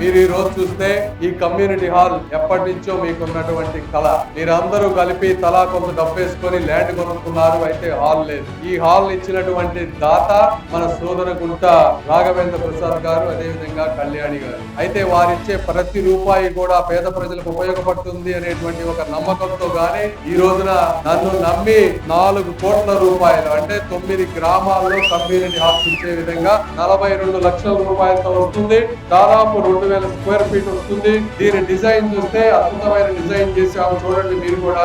మీరు ఈ రోజు చూస్తే ఈ కమ్యూనిటీ హాల్ ఎప్పటి నుంచో మీకు ఉన్నటువంటి కళ. మీరందరూ కలిపి తలా కొంత డబ్బేసుకొని ల్యాండ్ కొనుక్కున్నారు అయితే హాల్ లేదు. ఈ హాల్ ఇచ్చినటువంటి దాత మన సోదర గుంట రాఘవేంద్ర ప్రసాద్ గారు అదే విధంగా కళ్యాణి గారు. అయితే వారిచ్చే ప్రతి రూపాయి కూడా పేద ప్రజలకు ఉపయోగపడుతుంది అనేటువంటి ఒక నమ్మకంతో గానీ ఈ రోజున నన్ను నమ్మి నాలుగు కోట్ల రూపాయలు అంటే తొమ్మిది గ్రామాల్లో కమ్యూనిటీ హాల్ ఇచ్చే విధంగా నలభై రెండు లక్షల రూపాయలతో వస్తుంది దాదాపు రెండు వేల స్క్వేర్ ఫీట్ వస్తుంది. దీని డిజైన్ చూస్తే అద్భుతమైన డిజైన్ చేసాము చూడండి మీరు కూడా.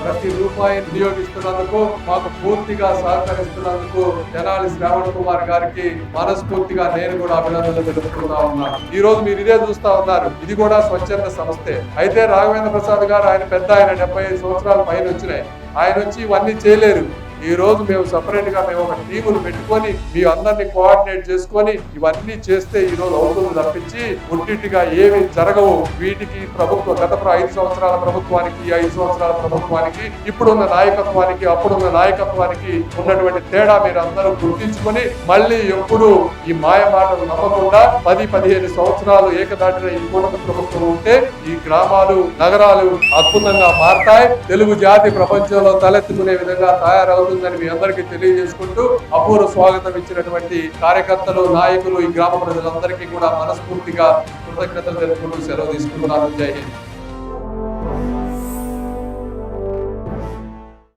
ప్రతి రూపాయి వినియోగిస్తున్నందుకు మాకు పూర్తిగా సహకరిస్తున్నందుకు జనాలి శ్రావణ్ కుమార్ గారికి మనస్ఫూర్తిగా నేను కూడా అభినందనలు తెలుపుకుంటా ఉన్నాను ఈ రోజు మీరు ఇదే చూస్తా ఉన్నారు. ఇది కూడా స్వచ్ఛంద సంస్థే. అయితే రాఘవేంద్ర ప్రసాద్ గారు ఆయన పెద్ద ఆయన డెబ్బై ఐదు సంవత్సరాల పైన వచ్చినాయి. ఆయన వచ్చి ఇవన్నీ చేయలేరు. ఈ రోజు మేము సపరేట్గా మేము ఒక టీములు పెట్టుకొని మీ అందరినీ కోఆర్డినేట్ చేసుకొని ఇవన్నీ చేస్తే ఈ రోజు అవుతుంది తప్పించి ఉట్టిగా ఏమి జరగవు. వీటికి ప్రభుత్వ గత ఐదు సంవత్సరాల ప్రభుత్వానికి ఐదు సంవత్సరాల ప్రభుత్వానికి ఇప్పుడున్న నాయకత్వానికి అప్పుడున్న నాయకత్వానికి ఉన్నటువంటి తేడా మీరు అందరూ గుర్తించుకొని మళ్ళీ ఎప్పుడు ఈ మాయ మాటలు నమ్మకుండా పది పదిహేను సంవత్సరాలు ఏకదాటిన ఈ కూటమి ప్రభుత్వం ఉంటే ఈ గ్రామాలు నగరాలు అద్భుతంగా మారతాయి. తెలుగు జాతి ప్రపంచంలో తలెత్తుకునే విధంగా తయారవు అవుతుందని మీ అందరికీ తెలియజేసుకుంటూ అపూర్వ స్వాగతం ఇచ్చినటువంటి కార్యకర్తలు నాయకులు ఈ గ్రామ ప్రజలందరికీ కూడా మనస్ఫూర్తిగా కృతజ్ఞతలు తెలుపుకుంటూ సెలవు తీసుకుంటున్నాను. జై హింద్.